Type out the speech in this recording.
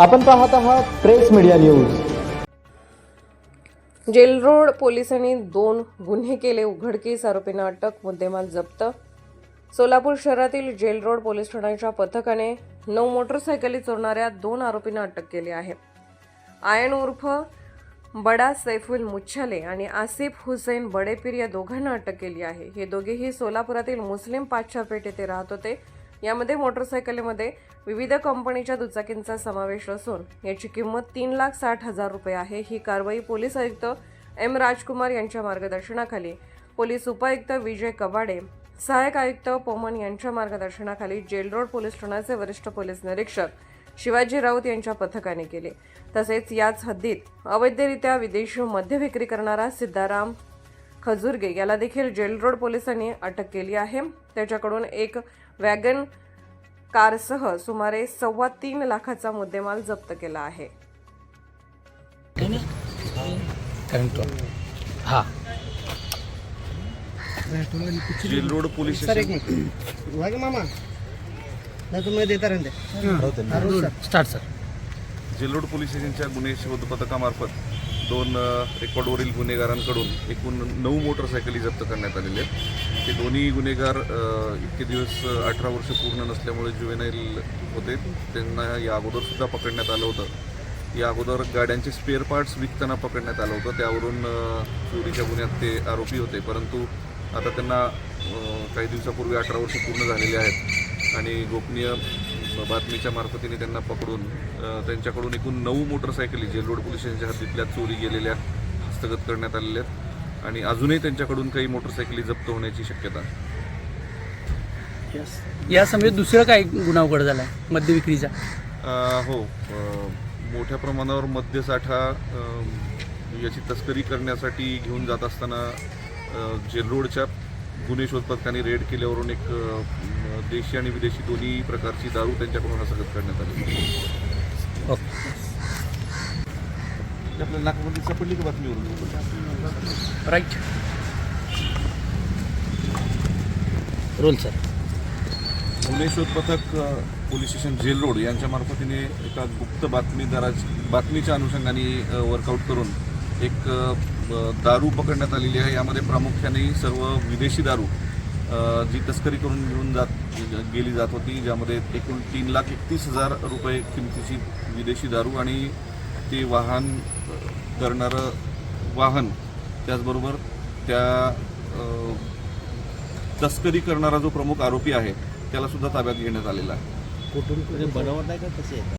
आपण पाहत आहात प्रेस मीडिया न्यूज. जेलरोड पोलिसांनी दोन गुन्हे केले उघडकीस आरोपींना अटक मुद्देमाल जप्त. सोलापूर शहरातील जेलरोड पोलीस ठाण्याच्या पथकाने नऊ मोटरसायकली चोरणाऱ्या दोन आरोपींना अटक केली आहे. आयन उर्फ बडा सैफुल मुच्छाले आणि आसिफ हुसेन बडेपीर या दोघांना अटक केली आहे. हे दोघेही सोलापुरातील मुस्लिम पाचशापेठ येथे राहत होते. यामध्ये मोटरसायकलीमध्ये विविध कंपनीच्या दुचाकींचा समावेश असून याची किंमत तीन लाख साठ हजार रुपये आहे. ही कारवाई पोलीस आयुक्त एम राजकुमार यांच्या मार्गदर्शनाखाली. पोलीस उपायुक्त विजय कवाडे सहाय्यक आयुक्त पोमन यांच्या मार्गदर्शनाखाली जेल रोड पोलीस ठाण्याचे वरिष्ठ पोलीस निरीक्षक शिवाजी राऊत यांच्या पथकाने केले. तसेच याच हद्दीत अवैधरित्या विदेशी मद्य विक्री करणारा सिद्धाराम खजुर्गे याला देखील जेल रोड पोलिसांनी अटक केली आहे. त्याच्याकडून एक वॅगन कारसह सुमारे सव्वा तीन लाखाचा मुद्देमाल जप्त केला आहे. करंट हां. Jail road police station. वागे मामा. नाही तुम्ही देता रहते start sir jail road police स्टेशनच्या गुन्हे शोध पथकामार्फत दोन रेकॉर्डवरील गुन्हेगारांकडून एकूण नऊ मोटरसायकली जप्त करण्यात आलेले आहेत. ते दोन्ही गुन्हेगार इतके दिवस अठरा वर्ष पूर्ण नसल्यामुळे जुवेनाईल होते. त्यांना या अगोदरसुद्धा पकडण्यात आलं होतं. या अगोदर गाड्यांचे स्पेअर पार्ट्स विकताना पकडण्यात आलं होतं. त्यावरून चोरीच्या गुन्ह्यात ते आरोपी होते. परंतु आता त्यांना काही दिवसापूर्वी अठरा वर्ष पूर्ण झालेले आहेत. आणि गोपनीय बातमीच्या मार्फतीने त्यांना पकडून त्यांच्याकडून एकूण नऊ मोटरसायकली जे रोड पोलीस स्टेशनच्या हद्दीतल्या चोरी गेलेल्या हस्तगत करण्यात आलेल्या आहेत. आणि अजूनही त्यांच्याकडून काही मोटरसायकली जप्त होण्याची शक्यता आहे. या समवेत दुसरं काय गुन्हा उघड झाला आहे मद्य विक्रीचा? हो. मोठ्या प्रमाणावर मद्यसाठा याची तस्करी करण्यासाठी घेऊन जात असताना अ, जेल रोडच्या गुन्हे शोध पथकाने रेड केल्यावरून एक देशी आणि विदेशी दोन्ही प्रकारची दारू त्यांच्याकडून हस्तगत करण्यात आली. ओके. आपल्या नाकामध्ये सापडली का बातमीवरून? राईट रोल सर गुन्हे शोध पथक पोलीस स्टेशन जेल रोड यांच्या मार्फतीने एका गुप्त बातमीदाराची बातमीच्या अनुषंगाने वर्कआउट करून एक दारू पकडण्यात आलेली आहे. यामध्ये प्रामुख्याने सर्व विदेशी दारू जी तस्करी करून घेऊन जात गेली जात होती ज्यामध्ये एकूण तीन लाख एकतीस हजार रुपये किमतीची विदेशी दारू आणि ते वाहन करणारं वाहन त्याचबरोबर त्या तस्करी करणारा जो प्रमुख आरोपी आहे त्याला सुद्धा ताब्यात घेण्यात आलेला आहे. कुठून बनवत आहे का कसे